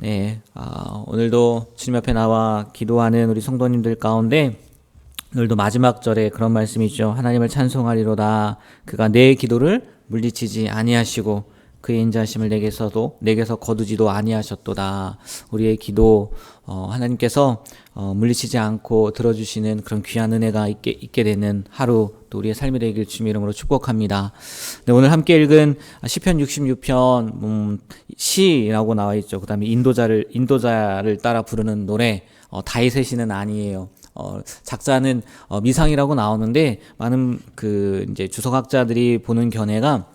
네, 아, 오늘도 주님 앞에 나와 기도하는 우리 성도님들 가운데 오늘도 마지막 절에 그런 말씀이죠. 하나님을 찬송하리로다. 그가 내 기도를 물리치지 아니하시고 그의 인자심을 내게서도 내게서 거두지도 아니하셨도다. 우리의 기도 어, 하나님께서 어, 물리치지 않고 들어주시는 그런 귀한 은혜가 있게, 있게 되는 하루 또 우리의 삶이 되길 주님 이름으로 축복합니다. 네, 오늘 함께 읽은 시편 66편 음, 시라고 나와 있죠. 그다음에 인도자를 인도자를 따라 부르는 노래 어, 다윗의 시는 아니에요. 어, 작자는 어, 미상이라고 나오는데 많은 그 이제 주석학자들이 보는 견해가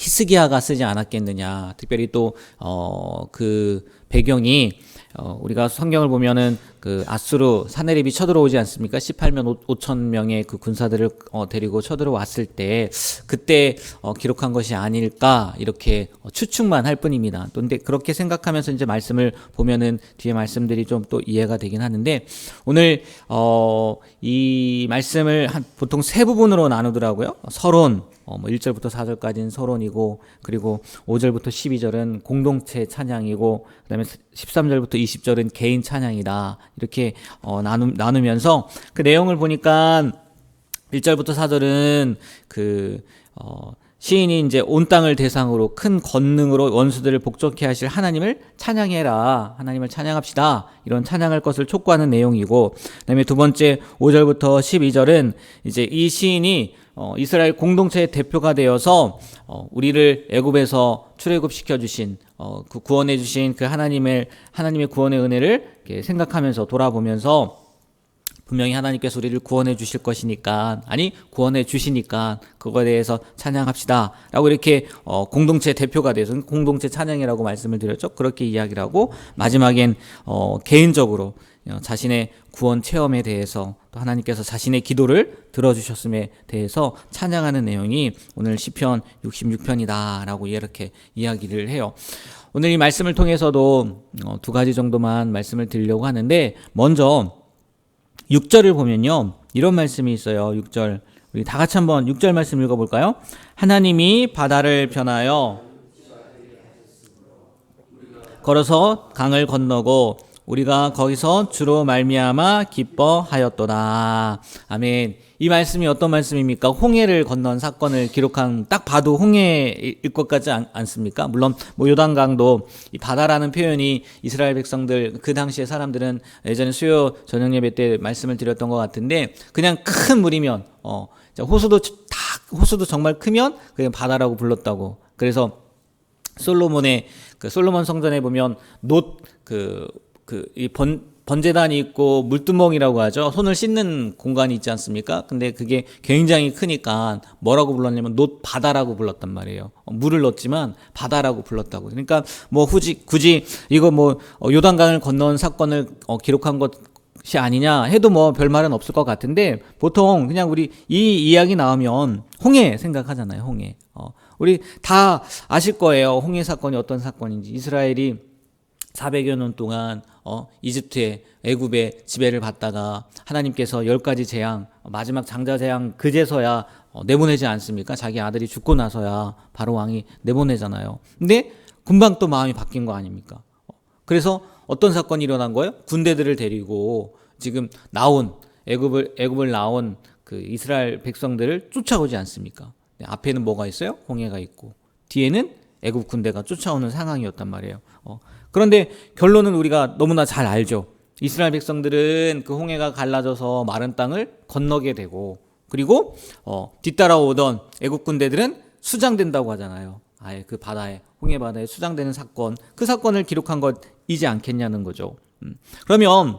히스기야가 쓰지 않았겠느냐. 특별히 또 어 그 배경이 어 우리가 성경을 보면은 그 아수르 사내립이 쳐들어오지 않습니까? 18만 5천 명의 그 군사들을 어 데리고 쳐들어왔을 때 그때 어 기록한 것이 아닐까 이렇게 어 추측만 할 뿐입니다. 또 근데 그렇게 생각하면서 이제 말씀을 보면은 뒤에 말씀들이 좀 또 이해가 되긴 하는데 오늘 어 이 말씀을 한 보통 세 부분으로 나누더라고요. 서론 어, 뭐 1절부터 4절까지는 서론이고 그리고 5절부터 12절은 공동체 찬양이고 그다음에 13절부터 20절은 개인 찬양이다. 이렇게 어, 나누, 나누면서 그 내용을 보니까 1절부터 4절은 그 어, 시인이 이제 온 땅을 대상으로 큰 권능으로 원수들을 복종케 하실 하나님을 찬양해라. 하나님을 찬양합시다. 이런 찬양할 것을 촉구하는 내용이고, 그 다음에 두 번째 5절부터 12절은 이제 이 시인이 어, 이스라엘 공동체의 대표가 되어서 어, 우리를 애굽에서 출애굽 시켜 주신 어, 그 구원해 주신 그 하나님의 하나님의 구원의 은혜를 생각하면서 돌아보면서 분명히 하나님께서 우리를 구원해 주실 것이니까 아니 구원해 주시니까 그거에 대해서 찬양합시다라고 이렇게 어, 공동체 대표가 돼서 공동체 찬양이라고 말씀을 드렸죠. 그렇게 이야기를 하고 마지막엔 어, 개인적으로 어, 자신의 구원 체험에 대해서 또 하나님께서 자신의 기도를 들어주셨음에 대해서 찬양하는 내용이 오늘 시편 66편이다라고 이렇게 이야기를 해요. 오늘 이 말씀을 통해서도 어, 두 가지 정도만 말씀을 드리려고 하는데 먼저 6절을 보면요. 이런 말씀이 있어요. 6절. 우리 다 같이 한번 6절 말씀 읽어 볼까요? 하나님이 바다를 변하여 걸어서 강을 건너고 우리가 거기서 주로 말미암아 기뻐하였도다. 아멘. 이 말씀이 어떤 말씀입니까? 홍해를 건넌 사건을 기록한 딱 봐도 홍해일 것 같지 않, 않습니까? 물론 뭐 요단강도 이 바다라는 표현이 이스라엘 백성들 그 당시의 사람들은 예전에 수요 저녁 예배 때 말씀을 드렸던 것 같은데 그냥 큰 물이면 어 호수도 다 호수도 정말 크면 그냥 바다라고 불렀다고. 그래서 솔로몬의 그 솔로몬 성전에 보면 놋그 그이 번제단이 있고 물두멍이라고 하죠. 손을 씻는 공간이 있지 않습니까? 근데 그게 굉장히 크니까 뭐라고 불렀냐면 놋 바다라고 불렀단 말이에요. 어, 물을 넣었지만 바다라고 불렀다고. 그러니까 뭐 굳이 굳이 이거 뭐 어, 요단강을 건넌 사건을 어, 기록한 것이 아니냐 해도 뭐 별말은 없을 것 같은데 보통 그냥 우리 이 이야기 나오면 홍해 생각하잖아요 홍해 어, 우리 다 아실 거예요 홍해 사건이 어떤 사건인지 이스라엘이 400여 년 동안 어, 이집트에 애굽에 지배를 받다가 하나님께서 열 가지 재앙 마지막 장자 재앙 그제서야 어, 내보내지 않습니까? 자기 아들이 죽고 나서야 바로 왕이 내보내잖아요. 근데 금방 또 마음이 바뀐 거 아닙니까? 어, 그래서 어떤 사건이 일어난 거예요? 군대들을 데리고 지금 나온 애굽을 애굽을 나온 그 이스라엘 백성들을 쫓아오지 않습니까? 네, 앞에는 뭐가 있어요? 홍해가 있고 뒤에는 애굽 군대가 쫓아오는 상황이었단 말이에요. 어, 그런데 결론은 우리가 너무나 잘 알죠. 이스라엘 백성들은 그 홍해가 갈라져서 마른 땅을 건너게 되고 그리고 어, 뒤따라오던 애국 군대들은 수장된다고 하잖아요. 아예 그 바다에 홍해 바다에 수장되는 사건 그 사건을 기록한 것이지 않겠냐는 거죠. 음. 그러면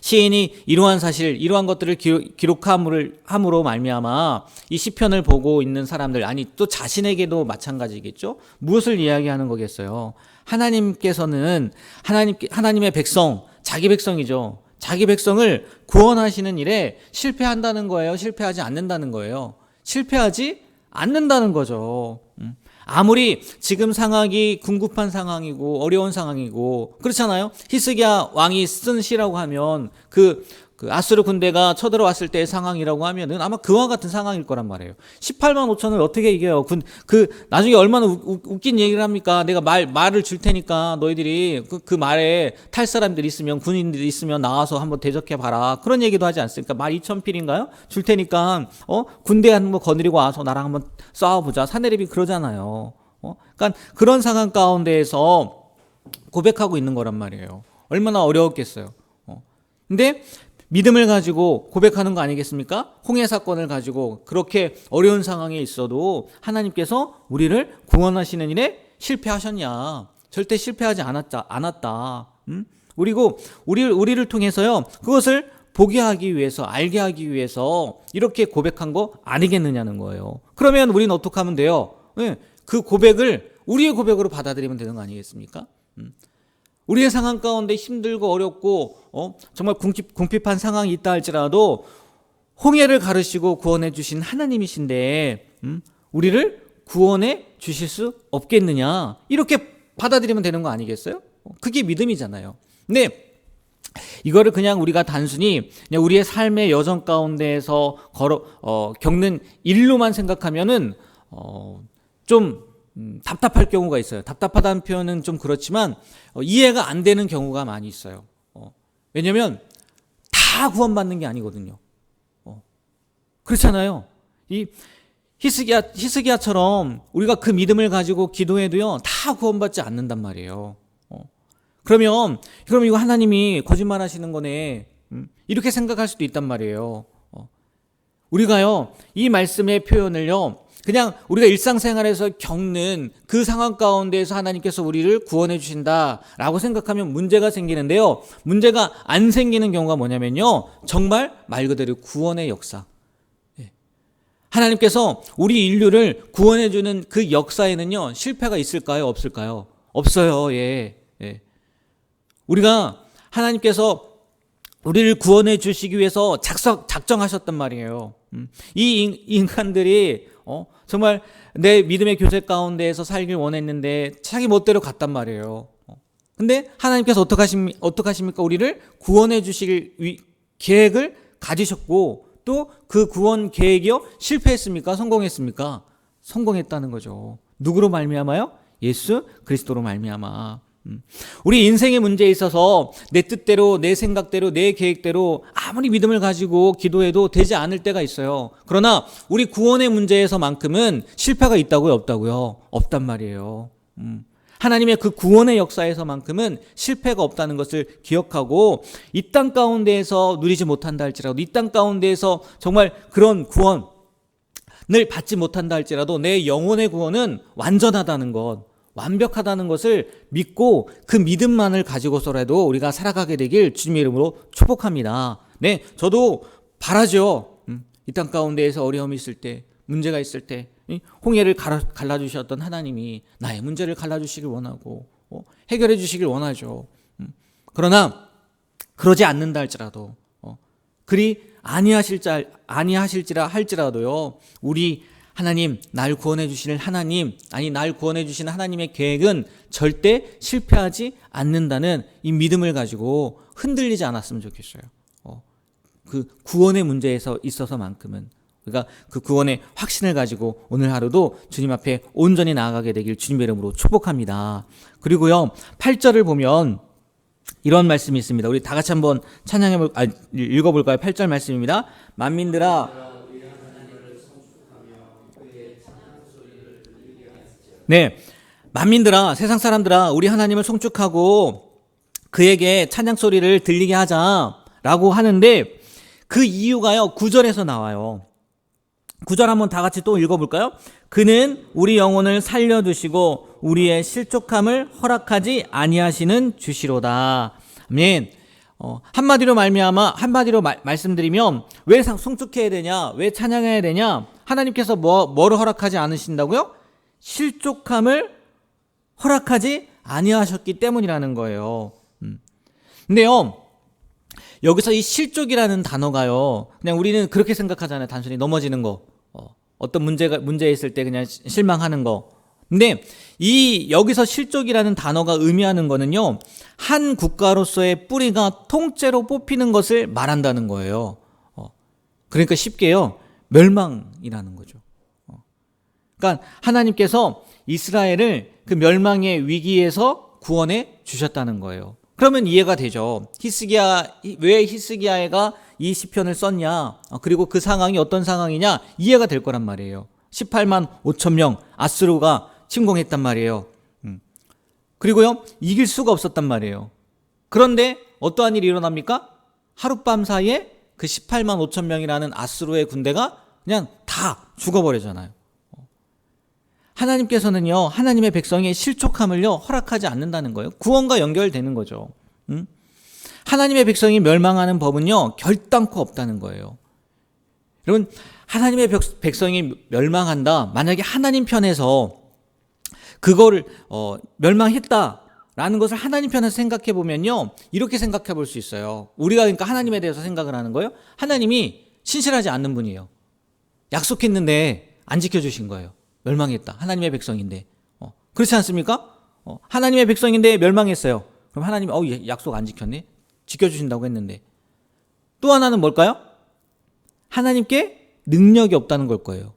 시인이 이러한 사실, 이러한 것들을 기록함을 함으로 말미암아 이 시편을 보고 있는 사람들 아니 또 자신에게도 마찬가지겠죠. 무엇을 이야기하는 거겠어요? 하나님께서는 하나님 하나님의 백성, 자기 백성이죠. 자기 백성을 구원하시는 일에 실패한다는 거예요. 실패하지 않는다는 거예요. 실패하지 않는다는 거죠. 음. 아무리 지금 상황이 궁급한 상황이고 어려운 상황이고 그렇잖아요. 히스기야 왕이 쓴 시라고 하면 그 그 아수르 군대가 쳐들어왔을 때의 상황이라고 하면은 아마 그와 같은 상황일 거란 말이에요. 18만 5천을 어떻게 이겨요? 군, 그, 나중에 얼마나 우- 우- 웃긴 얘기를 합니까? 내가 말, 말을 줄 테니까 너희들이 그, 그 말에 탈 사람들 있으면 군인들 있으면 나와서 한번 대적해 봐라. 그런 얘기도 하지 않습니까? 말 2천 필인가요? 줄 테니까, 어? 군대 한번 거느리고 와서 나랑 한번 싸워보자. 사내립이 그러잖아요. 어? 그러니까 그런 상황 가운데에서 고백하고 있는 거란 말이에요. 얼마나 어려웠겠어요. 어. 근데 믿음을 가지고 고백하는 거 아니겠습니까? 홍해 사건을 가지고 그렇게 어려운 상황에 있어도 하나님께서 우리를 구원하시는 일에 실패하셨냐? 절대 실패하지 않았다. 않았다. 음? 그리고 우리를 우리를 통해서요. 그것을 보게 하기 위해서 알게 하기 위해서 이렇게 고백한 거 아니겠느냐는 거예요. 그러면 우리는 어떻게 하면 돼요? 예, 그 고백을 우리의 고백으로 받아들이면 되는 거 아니겠습니까? 음. 우리의 상황 가운데 힘들고 어렵고 어? 정말 궁핍, 궁핍한 상황이 있다 할지라도 홍해를 가르시고 구원해 주신 하나님이신데 음? 우리를 구원해 주실 수 없겠느냐 이렇게 받아들이면 되는 거 아니겠어요? 어, 그게 믿음이잖아요. 근데 이거를 그냥 우리가 단순히 그냥 우리의 삶의 여정 가운데에서 걸어 어, 겪는 일로만 생각하면은 어, 좀 음, 답답할 경우가 있어요. 답답하다는 표현은 좀 그렇지만 어, 이해가 안 되는 경우가 많이 있어요. 어, 왜냐하면 다 구원받는 게 아니거든요. 어, 그렇잖아요. 이 히스기야 히스기야처럼 우리가 그 믿음을 가지고 기도해도요 다 구원받지 않는단 말이에요. 어, 그러면 그럼 이거 하나님이 거짓말하시는 거네. 음, 이렇게 생각할 수도 있단 말이에요. 어, 우리가요 이 말씀의 표현을요 그냥 우리가 일상생활에서 겪는 그 상황 가운데에서 하나님께서 우리를 구원해 주신다라고 생각하면 문제가 생기는데요. 문제가 안 생기는 경우가 뭐냐면요. 정말 말 그대로 구원의 역사. 예. 하나님께서 우리 인류를 구원해 주는 그 역사에는요. 실패가 있을까요? 없을까요? 없어요. 예. 예. 우리가 하나님께서 우리를 구원해 주시기 위해서 작석, 작정하셨단 말이에요. 음. 이 인- 인간들이 어, 정말 내 믿음의 교제 가운데에서 살길 원했는데 자기 멋대로 갔단 말이에요. 어. 근데 하나님께서 어떡하십니, 어떡하십니까? 우리를 구원해 주실 위- 계획을 가지셨고 또 그 구원 계획이요 실패했습니까? 성공했습니까? 성공했다는 거죠. 누구로 말미암아요? 예수 그리스도로 말미암아. 음. 우리 인생의 문제에 있어서 내 뜻대로 내 생각대로 내 계획대로 아무리 믿음을 가지고 기도해도 되지 않을 때가 있어요. 그러나 우리 구원의 문제에서만큼은 실패가 있다고요, 없다고요? 없단 말이에요. 음. 하나님의 그 구원의 역사에서만큼은 실패가 없다는 것을 기억하고 이 땅 가운데에서 누리지 못한다 할지라도 이 땅 가운데에서 정말 그런 구원을 받지 못한다 할지라도 내 영혼의 구원은 완전하다는 것, 완벽하다는 것을 믿고 그 믿음만을 가지고서라도 우리가 살아가게 되길 주님의 이름으로 축복합니다. 네, 저도 바라죠. 음, 이땅 가운데에서 어려움이 있을 때, 문제가 있을 때, 이 홍해를 갈아, 갈라 주셨던 하나님이 나의 문제를 갈라주시길 원하고 어, 해결해 주시길 원하죠. 음, 그러나 그러지 않는다 할지라도 어, 그리 아니하실자 아니하실지라 할지라도요. 우리 하나님 날 구원해 주실 하나님 아니 날 구원해 주신 하나님의 계획은 절대 실패하지 않는다는 이 믿음을 가지고 흔들리지 않았으면 좋겠어요. 어, 그 구원의 문제에서 있어서만큼은 그러니까 그 구원의 확신을 가지고 오늘 하루도 주님 앞에 온전히 나아가게 되길 주님의 이름으로 축복합니다. 그리고요 8절을 보면 이런 말씀이 있습니다. 우리 다 같이 한번 찬양해 볼, 아, 읽어볼까요? 8절 말씀입니다. 만민들아. 네. 만민들아, 세상 사람들아, 우리 하나님을 송축하고 그에게 찬양 소리를 들리게 하자라고 하는데 그 이유가요, 9절에서 나와요. 9절 한번 다 같이 또 읽어 볼까요? 그는 우리 영혼을 살려두시고 우리의 실족함을 허락하지 아니하시는 주시로다. 아멘. 어, 한마디로 말미암아 한마디로 말, 말씀드리면 왜 상- 송축해야 되냐? 왜 찬양해야 되냐? 하나님께서 뭐 뭐를 허락하지 않으신다고요? 실족함을 허락하지 아니하셨기 때문이라는 거예요. 음. 근데요. 여기서 이 실족이라는 단어가요. 그냥 우리는 그렇게 생각하잖아요. 단순히 넘어지는 거. 어, 어떤 문제가 문제 있을 때 그냥 시- 실망하는 거, 근데 이 여기서 실족이라는 단어가 의미하는 거는요. 한 국가로서의 뿌리가 통째로 뽑히는 것을 말한다는 거예요. 어, 그러니까 쉽게요. 멸망이라는 거죠. 어. 그러니까 하나님께서 이스라엘을 그 멸망의 위기에서 구원해 주셨다는 거예요. 그러면 이해가 되죠. 히스기야 왜 히스기야가 이 시편을 썼냐? 어, 그리고 그 상황이 어떤 상황이냐? 이해가 될 거란 말이에요. 18만 5천 명 아스루가 침공했단 말이에요. 음. 그리고요 이길 수가 없었단 말이에요. 그런데 어떠한 일이 일어납니까? 하룻밤 사이에 그 18만 5천 명이라는 아스루의 군대가 그냥 다 죽어버리잖아요. 하나님께서는요, 하나님의 백성의 실족함을요, 허락하지 않는다는 거예요. 구원과 연결되는 거죠. 음? 하나님의 백성이 멸망하는 법은요, 결단코 없다는 거예요. 여러분, 하나님의 백성이 멸망한다. 만약에 하나님 편에서 그거를, 어, 멸망했다 라는 것을 하나님 편에서 생각해 보면요, 이렇게 생각해 볼 수 있어요. 우리가 그러니까 하나님에 대해서 생각을 하는 거예요. 하나님이 신실하지 않는 분이에요. 약속했는데 안 지켜주신 거예요. 멸망했다. 하나님의 백성인데. 어, 그렇지 않습니까? 어, 하나님의 백성인데 멸망했어요. 그럼 하나님이 어, 약속 안 지켰네? 지켜주신다고 했는데. 또 하나는 뭘까요? 하나님께 능력이 없다는 걸 거예요.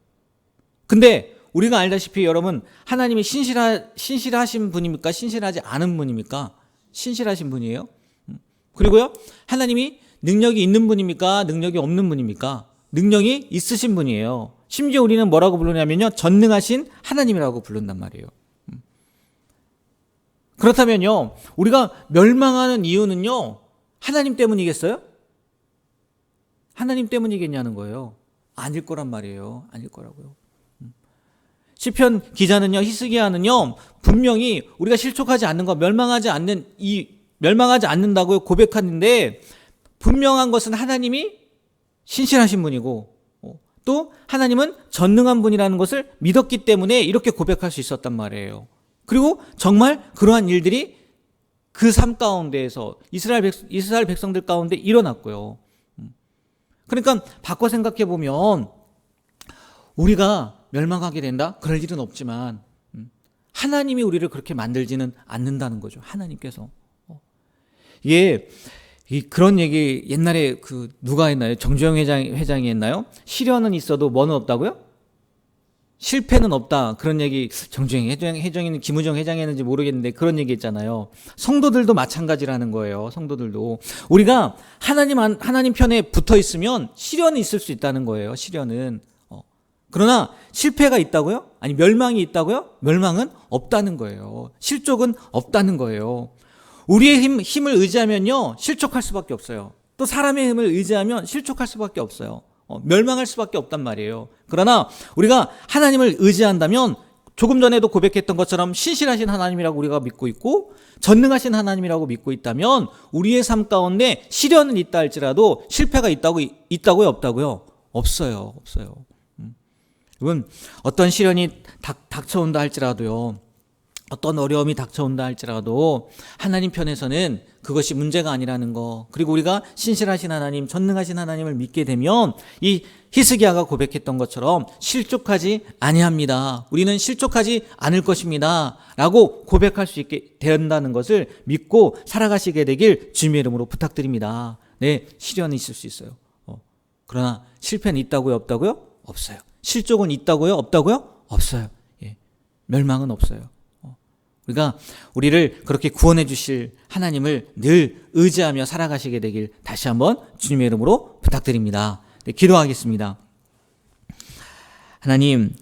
근데 우리가 알다시피 여러분, 하나님이 신실하, 신실하신 분입니까? 신실하지 않은 분입니까? 신실하신 분이에요. 음. 그리고요, 하나님이 능력이 있는 분입니까? 능력이 없는 분입니까? 능력이 있으신 분이에요. 심지어 우리는 뭐라고 부르냐면요. 전능하신 하나님이라고 부른단 말이에요. 음. 그렇다면요. 우리가 멸망하는 이유는요. 하나님 때문이겠어요? 하나님 때문이겠냐는 거예요. 아닐 거란 말이에요. 아닐 거라고요. 음. 시편 기자는요, 히스기야는요, 분명히 우리가 실족하지 않는 것, 멸망하지 않는 이 멸망하지 않는다고 고백하는데 분명한 것은 하나님이 신실하신 분이고 어, 또 하나님은 전능한 분이라는 것을 믿었기 때문에 이렇게 고백할 수 있었단 말이에요. 그리고 정말 그러한 일들이 그 삶 가운데에서 이스라엘, 백, 이스라엘 백성들 가운데 일어났고요. 음. 그러니까 바꿔 생각해 보면 우리가 멸망하게 된다? 그럴 일은 없지만 음, 하나님이 우리를 그렇게 만들지는 않는다는 거죠. 하나님께서. 어. 이 그런 얘기 옛날에 그 누가 했나요? 정주영 회장 회장이 했나요? 시련은 있어도 뭐는 없다고요? 실패는 없다. 그런 얘기 정주영 회장 회장이는 김우정 회장이 했는지 모르겠는데 그런 얘기 했잖아요. 성도들도 마찬가지라는 거예요. 성도들도 우리가 하나님 하나님 편에 붙어 있으면 시련이 있을 수 있다는 거예요. 시련은 어. 그러나 실패가 있다고요? 아니 멸망이 있다고요? 멸망은 없다는 거예요. 실족은 없다는 거예요. 우리의 힘, 힘을 의지하면요, 실족할 수밖에 없어요. 또 사람의 힘을 의지하면 실족할 수밖에 없어요. 어, 멸망할 수밖에 없단 말이에요. 그러나 우리가 하나님을 의지한다면 조금 전에도 고백했던 것처럼 신실하신 하나님이라고 우리가 믿고 있고 전능하신 하나님이라고 믿고 있다면 우리의 삶 가운데 시련은 있다 할지라도 실패가 있다고 있다고요 없다고요 없어요 없어요. 음. 여러분 어떤 시련이 닥, 닥쳐온다 할지라도요 어떤 어려움이 닥쳐온다 할지라도 하나님 편에서는 그것이 문제가 아니라는 거. 그리고 우리가 신실하신 하나님, 전능하신 하나님을 믿게 되면 이 히스기야가 고백했던 것처럼 실족하지 아니합니다. 우리는 실족하지 않을 것입니다. 라고 고백할 수 있게 된다는 것을 믿고 살아가시게 되길 주님의 이름으로 부탁드립니다. 네, 시련이 있을 수 있어요. 어. 그러나 실패는 있다고요? 없다고요? 없어요. 실족은 있다고요? 없다고요? 없어요. 예. 멸망은 없어요. 우리가 우리를 그렇게 구원해 주실 하나님을 늘 의지하며 살아가시게 되길 다시 한번 주님의 이름으로 부탁드립니다. 네, 기도하겠습니다. 하나님,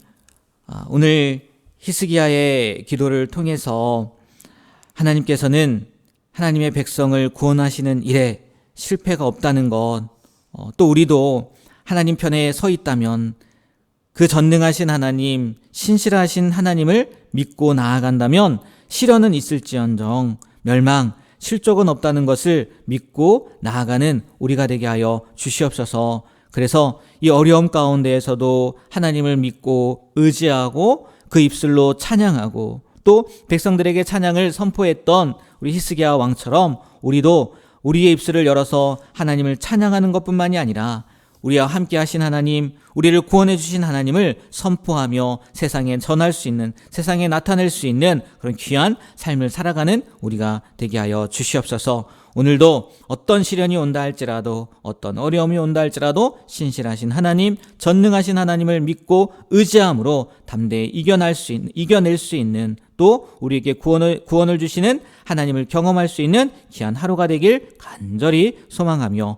아, 오늘 히스기야의 기도를 통해서 하나님께서는 하나님의 백성을 구원하시는 일에 실패가 없다는 것, 어, 또 우리도 하나님 편에 서 있다면 그 전능하신 하나님, 신실하신 하나님을 믿고 나아간다면 시련은 있을지언정 멸망, 실족은 없다는 것을 믿고 나아가는 우리가 되게 하여 주시옵소서. 그래서 이 어려움 가운데에서도 하나님을 믿고 의지하고 그 입술로 찬양하고 또 백성들에게 찬양을 선포했던 우리 히스기야 왕처럼 우리도 우리의 입술을 열어서 하나님을 찬양하는 것뿐만이 아니라 우리와 함께 하신 하나님, 우리를 구원해 주신 하나님을 선포하며 세상에 전할 수 있는, 세상에 나타낼 수 있는 그런 귀한 삶을 살아가는 우리가 되게 하여 주시옵소서. 오늘도 어떤 시련이 온다 할지라도 어떤 어려움이 온다 할지라도 신실하신 하나님, 전능하신 하나님을 믿고 의지함으로 담대히 이겨낼 수 있는, 이겨낼 수 있는 또 우리에게 구원을, 구원을 주시는 하나님을 경험할 수 있는 귀한 하루가 되길 간절히 소망하며